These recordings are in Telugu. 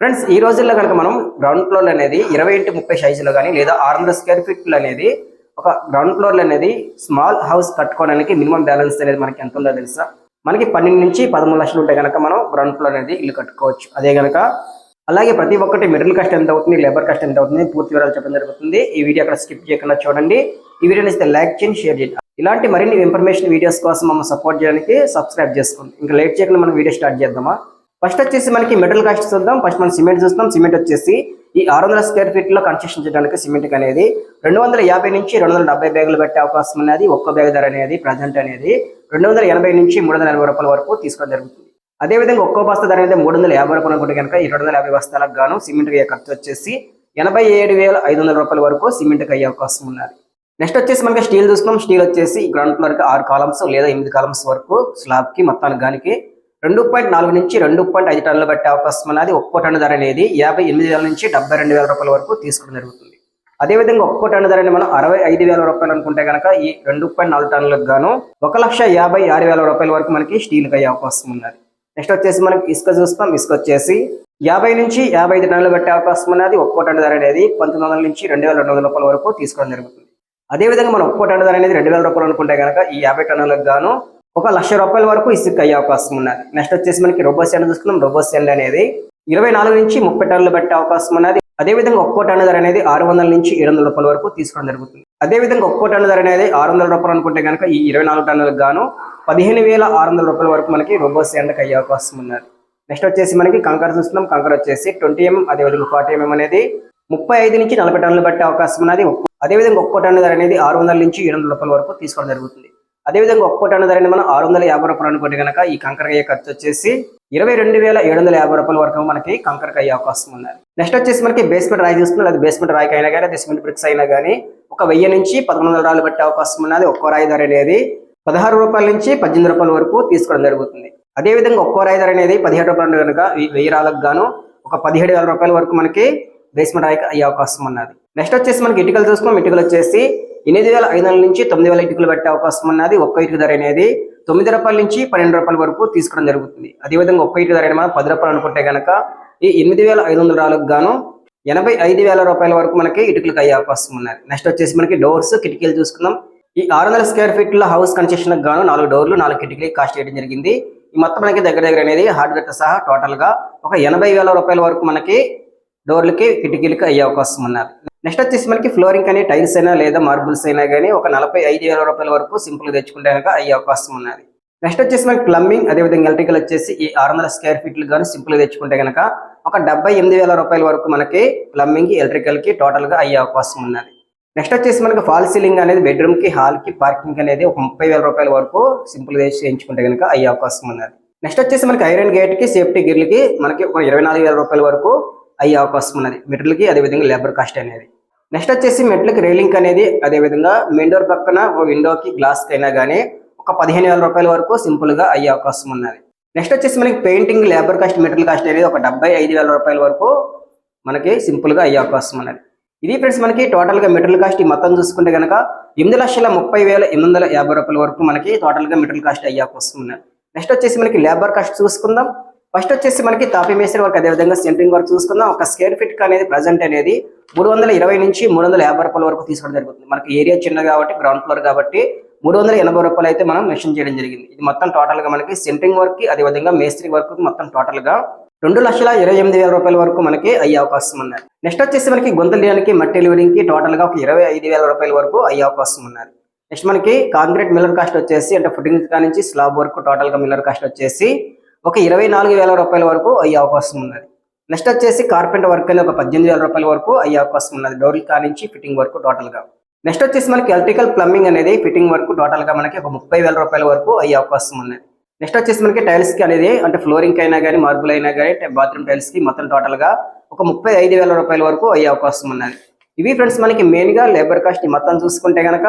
ఫ్రెండ్స్ ఈ రోజుల్లో కనుక మనం గ్రౌండ్ ఫ్లోర్ అనేది ఇరవై ఇంటి ముప్పై సైజులో కానీ లేదా ఆరు వందల స్క్వేర్ ఫీట్లు అనేది ఒక గ్రౌండ్ ఫ్లోర్ అనేది స్మాల్ హౌస్ కట్టుకోవడానికి మినిమం బ్యాలెన్స్ అనేది మనకి ఎంత ఉందో తెలుసా? మనకి పన్నెండు నుంచి పదమూడు లక్షలు ఉంటే కనుక మనం గ్రౌండ్ ఫ్లోర్ అనేది ఇల్లు కట్టుకోవచ్చు. అదే కనుక అలాగే ప్రతి ఒక్కటి మిడిల్ కాస్ట్ ఎంత అవుతుంది లేబర్ కాస్ట్ ఎంత అవుతుంది పూర్తి వివరాలు చెప్పడం జరుగుతుంది. ఈ వీడియో అక్కడ స్కిప్ చేయకుండా చూడండి. ఈ వీడియో నచ్చితే లైక్ చేయండి షేర్ చేయండి. ఇలాంటి మరిన్ని ఇన్ఫర్మేషన్ వీడియోస్ కోసం మమ్మల్ని సపోర్ట్ చేయడానికి సబ్స్క్రైబ్ చేసుకోండి. ఇంకా లేట్ చేయకుండా మనం వీడియో స్టార్ట్ చేద్దామా? ఫస్ట్ వచ్చేసి మనకి మెటల్ కాస్ట్ చూద్దాం. ఫస్ట్ మనం సిమెంట్ చూస్తాం సిమెంట్ వచ్చేసి ఈ ఆరు వందల స్క్వేర్ ఫీట్లో కన్స్ట్రక్షన్ చేయడానికి సిమెంట్ అనేది రెండు వందల యాభై నుంచి రెండు వందల డెబ్బై బ్యాగులు పెట్టే అవకాశం అనేది ఒక్క బ్యాగ్ ధర అనేది ప్రజెంట్ అనేది రెండు వందల ఎనభై నుంచి మూడు వందల ఎనభై రూపాయల వరకు తీసుకోవడం జరుగుతుంది. అదేవిధంగా ఒక్కో బస్తా ధర అనేది మూడు వందల యాభై రూపాయలు అనుకుంటే కనుక ఈ రెండు వందల యాభై బస్తాలకు గాను సిమెంట్ అయ్యే ఖర్చు వచ్చేసి ఎనభై ఏడు వేల ఐదు వందల రూపాయల వరకు సిమెంట్కి అయ్యే అవకాశం ఉన్నది. నెక్స్ట్ వచ్చేసి మనకి స్టీల్ చూసుకున్నాం స్టీల్ వచ్చేసి గ్రౌండ్ ఫ్లోర్కి ఆరు కాలమ్స్ లేదా ఎనిమిది కాలమ్స్ వరకు స్లాబ్కి మొత్తానికి గానికి రెండు పాయింట్ నాలుగు నుంచి రెండు పాయింట్ ఐదు టన్నులు బట్టే అవకాశం అనేది ఒక్కో టన్ను ధర అనేది యాభై ఎనిమిది వేల నుంచి డెబ్బై రెండు వేల రూపాయల వరకు తీసుకోవడం జరుగుతుంది. అదేవిధంగా ఒక్కో టన్ను ధరని మనం అరవై ఐదు వేల రూపాయలు అనుకుంటే కనుక ఈ రెండు పాయింట్ నాలుగు టన్నులకు గాను ఒక లక్ష యాభై ఆరు వేల రూపాయల వరకు మనకి స్టీల్కి అయ్యే అవకాశం ఉన్నది. నెక్స్ట్ వచ్చేసి మనకి ఇసుక చూస్తాం. ఇసుక వచ్చేసి యాభై నుంచి యాభై ఐదు టన్నులు పెట్టే అవకాశం ఉన్నది. ఒక్కో టన్ను ధర అనేది పంతొమ్మిది వందల నుంచి రెండు వేల రెండు వందల రూపాయల వరకు తీసుకోవడం జరుగుతుంది. అదేవిధంగా మనం ఒక్కో టన్ను ధర అనేది రెండు వేల రూపాయలు అనుకుంటే కనుక ఈ యాభై టన్నులకు గాను ఒక లక్ష రూపాయల వరకు ఇసుక అయ్యే అవకాశం ఉన్నది. నెక్స్ట్ వచ్చేసి మనకి రోబో చూసుకున్నాం రోబో అనేది ఇరవై నాలుగు నుంచి ముప్పై టన్నులు పెట్టే అవకాశం ఉన్నది. అదేవిధంగా ఒక్కో టన్ను ధర అనేది ఆరు వందల నుంచి ఏడు వందల రూపాయల వరకు తీసుకోవడం జరుగుతుంది. అదేవిధంగా ఒక్కో టన్ను ధర అనేది ఆరు వందల రూపాయలు అనుకుంటే కనుక ఈ ఇరవై నాలుగు టన్నులకు గాను పదిహేను వేల ఆరు వందల రూపాయల వరకు మనకి రోబోసెండ్కి అయ్యే అవకాశం ఉన్నది. నెక్స్ట్ వచ్చేసి మనకి కంకర చూస్తున్నాం. కంకర వచ్చేసి ట్వంటీ ఎంఎం అదేవిధంగా ఫార్టీ ఎంఎం అనేది ముప్పై ఐదు నుంచి నలభై టన్నులు పట్టే అవకాశం ఉన్నది. అదేవిధంగా ఒక్కో టన్ను ధర అనేది ఆరు వందల నుంచి ఏడు వందల రూపాయల వరకు తీసుకోవడం జరుగుతుంది. అదేవిధంగా ఒక్కో టన్ను ధర మనం ఆరు వందల యాభై రూపాయలు అనుకుంటే కనుక ఈ కంకరకాయ ఖర్చు వచ్చేసి ఇరవై రెండు వేల ఏడు వందల యాభై రూపాయల వరకు మనకి కంకరకాయ అయ్యే అవకాశం ఉన్నది. నెక్స్ట్ వచ్చేసి మనకి బేస్మెంట్ రాయి చూస్తున్నారు అది బేస్మెంట్ రాయికి అయినా కానీ సిమెంట్ బ్రిక్స్ అయినా కానీ ఒక వెయ్యి నుంచి పదకొండు వందల రాళ్ళు పెట్టే అవకాశం ఉన్నది ఒక్కో రాయి ధర అనేది. పదహారు రూపాయల నుంచి పద్దెనిమిది రూపాయల వరకు తీసుకోవడం జరుగుతుంది. అదేవిధంగా ఒక్కో రాయి ధర అనేది పదిహేడు రూపాయలు కనుక వెయ్యి రాళ్ళకు గాను ఒక పదిహేడు వేల రూపాయల వరకు మనకి బేస్మెంట్ రాయికి అయ్యే అవకాశం ఉన్నది. నెక్స్ట్ వచ్చేసి మనకి ఇటుకలు చూసుకున్నాం ఇటుకలు వచ్చేసి ఎనిమిది వేల ఐదు వందల నుంచి తొమ్మిది వేల ఇటుకలు పెట్టే అవకాశం ఉన్నది. ఒక్క ఇటుక ధర అనేది తొమ్మిది రూపాయల నుంచి పన్నెండు రూపాయల వరకు తీసుకోవడం జరుగుతుంది. అదేవిధంగా ఒక్క ఇటుక ధర అనేది మనం పది రూపాయలు అనుకుంటే కనుక ఈ ఎనిమిది వేల ఐదు వందల రాళ్ళకు గాను ఎనభై ఐదు వేల రూపాయల వరకు మనకి ఇటుకలకు అయ్యే అవకాశం ఉన్నది. నెక్స్ట్ వచ్చేసి మనకి డోర్స్ కిటికీలు చూసుకుందాం. ఈ ఆరు వందల స్క్వేర్ ఫీట్లో హౌస్ కన్స్ట్రక్షన్ గాను నాలుగు డోర్లు నాలుగు కిటికీలు కాస్ట్ చేయడం జరిగింది. ఈ మొత్తం మనకి దగ్గర దగ్గర అనేది హార్డ్వేర్తో సహా టోటల్గా ఒక ఎనభై వేల రూపాయల వరకు మనకి డోర్లకి కిటికీలకి అయ్యే అవకాశం ఉన్నది నెక్స్ట్ వచ్చేసి మనకి ఫ్లోరింగ్ కానీ టైల్స్ అయినా లేదా మార్బుల్స్ అయినా కానీ ఒక నలభై ఐదు వేల రూపాయల వరకు సింపుల్ తెచ్చుకుంటే కనుక అయ్యే అవకాశం ఉన్నది. నెక్స్ట్ వచ్చేసి మనకి ప్లంబింగ్ అదేవిధంగా ఎలక్ట్రికల్ వచ్చేసి ఈ ఆరు వందల స్క్వేర్ ఫీట్లు కానీ సింపుల్ తెచ్చుకుంటే కనుక ఒక డెబ్బై ఎనిమిది వేల రూపాయల వరకు మనకి ప్లంబింగ్ ఎలక్ట్రికల్కి ఎలక్ట్రికల్కి టోటల్గా అయ్యే అవకాశం ఉన్నది. నెక్స్ట్ వచ్చేసి మనకి ఫాల్ సీలింగ్ అనేది బెడ్రూమ్కి కి హాల్కి పార్కింగ్ అనేది ఒక ముప్పై వేల రూపాయల వరకు సింపుల్ చేయించుకుంటే కనుక అయ్యే అవకాశం ఉన్నది. నెక్స్ట్ వచ్చేసి మనకి ఐరన్ గేట్కి సేఫ్టీ గిర్లకి మనకి ఒక ఇరవై నాలుగు వేల రూపాయల వరకు అయ్యే అవకాశం ఉన్నది. మెటీరియల్కి అదేవిధంగా లేబర్ కాస్ట్ అనేది. నెక్స్ట్ వచ్చేసి మెట్లకి రైలింగ్ అనేది అదేవిధంగా మెయిన్ డోర్ పక్కన ఒక విండోకి గ్లాస్ అయినా కానీ ఒక పదిహేను వేల రూపాయల వరకు సింపుల్గా అయ్యే అవకాశం ఉన్నది. నెక్స్ట్ వచ్చేసి మనకి painting labour cost material cost అనేది ఒక డెబ్బై ఐదు వేల రూపాయల వరకు మనకి సింపుల్గా అయ్యే అవకాశం ఉన్నది. ఇది ఫ్రెండ్స్ మనకి టోటల్గా మెటీరియల్ కాస్ట్ ఈ మొత్తం చూసుకుంటే కనుక ఎనిమిది లక్షల ముప్పై వేల ఎనిమిది వందల యాభై రూపాయల వరకు మనకి టోటల్గా మెటీరియల్ కాస్ట్ అయ్యే అవకాశం ఉన్నది. నెక్స్ట్ వచ్చేసి మనకి లేబర్ కాస్ట్ చూసుకుందాం. ఫస్ట్ వచ్చేసి మనకి తాపీ మేస్త్రి వర్క్ అదేవిధంగా సెంటరింగ్ వర్క్ చూసుకుందాం. ఒక స్క్వేర్ ఫీట్ అనేది ప్రజెంట్ అనేది మూడు వందల ఇరవై నుంచి మూడు వందల యాభై రూపాయల వరకు తీసుకోవడం జరుగుతుంది. మనకి ఏరియా చిన్న కాబట్టి గ్రౌండ్ ఫ్లోర్ కాబట్టి మూడు వందల ఎనభై రూపాయలు అయితే మనం మెన్షన్ చేయడం జరిగింది. ఇది మొత్తం టోటల్గా మనకి సెంటరింగ్ వర్క్కి అదేవిధంగా మేస్త్రి వర్క్ మొత్తం టోటల్గా రెండు లక్షల ఇరవై ఎనిమిది వేల రూపాయల వరకు మనకి అయ్యే అవకాశం ఉన్నది. నెక్స్ట్ వచ్చేసి మనకి గొంతులేయడానికి మట్టి డెలివరింగ్కి టోటల్గా ఒక ఇరవై ఐదు వేల రూపాయల వరకు అయ్యే అవకాశం ఉన్నది. నెక్స్ట్ మనకి కాంక్రీట్ మిల్లర్ కాస్ట్ వచ్చేసి అంటే ఫుటింగ్ నుంచి స్లాబ్ వరకు టోటల్గా మిల్లర్ కాస్ట్ వచ్చేసి ఒక ఇరవై నాలుగు వేల రూపాయల వరకు అయ్యే అవకాశం ఉన్నది. నెక్స్ట్ వచ్చేసి కార్పెంటర్ వర్క్ అనేది ఒక పద్దెనిమిది వేల రూపాయల వరకు అయ్యే అవకాశం ఉన్నది. డోర్ కానించి ఫిట్టింగ్ వరకు టోటల్గా. నెక్స్ట్ వచ్చేసి మనకి ఎలక్ట్రికల్ ప్లంబింగ్ అనేది ఫిట్టింగ్ వరకు టోటల్గా మనకి ఒక ముప్పై వేల రూపాయల వరకు అయ్యే అవకాశం ఉన్నది. నెక్స్ట్ వచ్చేసి మనకి టైల్స్కి అనేది అంటే ఫ్లోరింగ్ అయినా కానీ మార్బుల్ అయినా కానీ బాత్రూమ్ టైల్స్కి మొత్తం టోటల్గా ఒక ముప్పై ఐదు వేల రూపాయల వరకు అయ్యే అవకాశం ఉన్నది. ఇవి ఫ్రెండ్స్ మనకి మెయిన్గా లేబర్ కాస్ట్ మొత్తం చూసుకుంటే గనక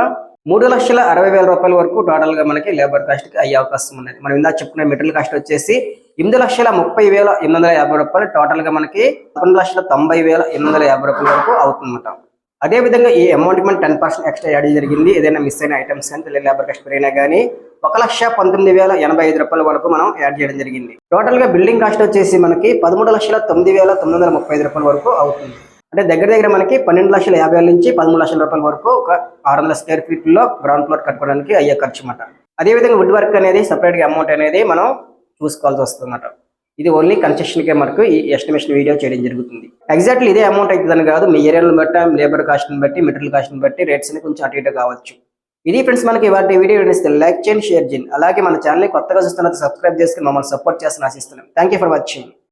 మూడు లక్షల అరవై వేల రూపాయల వరకు టోటల్గా మనకి లేబర్ కాస్ట్కి అయ్యే అవకాశం ఉన్నది. మనం ఇందాక చెప్పుకునే మెటీరియల్ కాస్ట్ వచ్చేసి ఎనిమిది లక్షల ముప్పై వేల ఎనిమిది వందల యాభై రూపాయలు టోటల్గా మనకి పన్నెండు లక్షల తొంభై వేల ఎనిమిది వందల యాభై రూపాయల వరకు అవుతుందన్నమాట. అదే విధంగా ఈ అమౌంట్ మనం టెన్ పర్సెంట్ ఎక్స్ట్రా యాడ్ జరిగింది. ఏదైనా మిస్ అయిన ఐటమ్స్ కానీ పిల్లల లేబర్ కాస్ట్ పెరిగినా కానీ ఒక లక్ష పంతొమ్మిది వేల ఎనభై ఐదు రూపాయల వరకు మనం యాడ్ చేయడం జరిగింది. టోటల్గా బిల్డింగ్ కాస్ట్ వచ్చేసి మనకి పదమూడు లక్షల తొమ్మిది వేల తొమ్మిది వందల ముప్పై ఐదు రూపాయల వరకు అవుతుంది. అంటే దగ్గర దగ్గర మనకి పన్నెండు లక్షల యాభై వేల నుంచి పదమూడు లక్షల రూపాయల వరకు ఒక ఆరు వందల స్క్వేర్ ఫీట్లో గ్రౌండ్ ఫ్లోర్ కట్టుకోవడానికి అయ్యే ఖర్చు అన్నమాట. అదే విధంగా వుడ్ వర్క్ అనేది సపరేట్గా అమౌంట్ అనేది మనం చూసుకోవాల్సి వస్తుంది అన్నమాట ఇది ఓన్లీ కన్స్ట్రక్షన్కే మనకు ఈ ఎస్టిమేషన్ వీడియో చేయడం జరుగుతుంది. ఎగ్జాక్ట్లీ ఇదే అమౌంట్ అవుతుందని కాదు మీ ఏరియాలను బట్టి లేబర్ కాస్ట్ని బట్టి మెటీరియల్ కాస్ట్ని బట్టి రేట్స్ని కొంచెం అటు ఇటు కావచ్చు. ఇది ఫ్రెండ్స్ మనకి ఇవాటి వీడియో నచ్చితే లైక్ చేయండి షేర్ చేయండి. అలాగే మన ఛానల్ని కొత్తగా చూస్తున్న సబ్స్క్రైబ్ చేసుకుని మమ్మల్ని సపోర్ట్ చేస్తాను ఆశిస్తున్నాం. Thank you for watching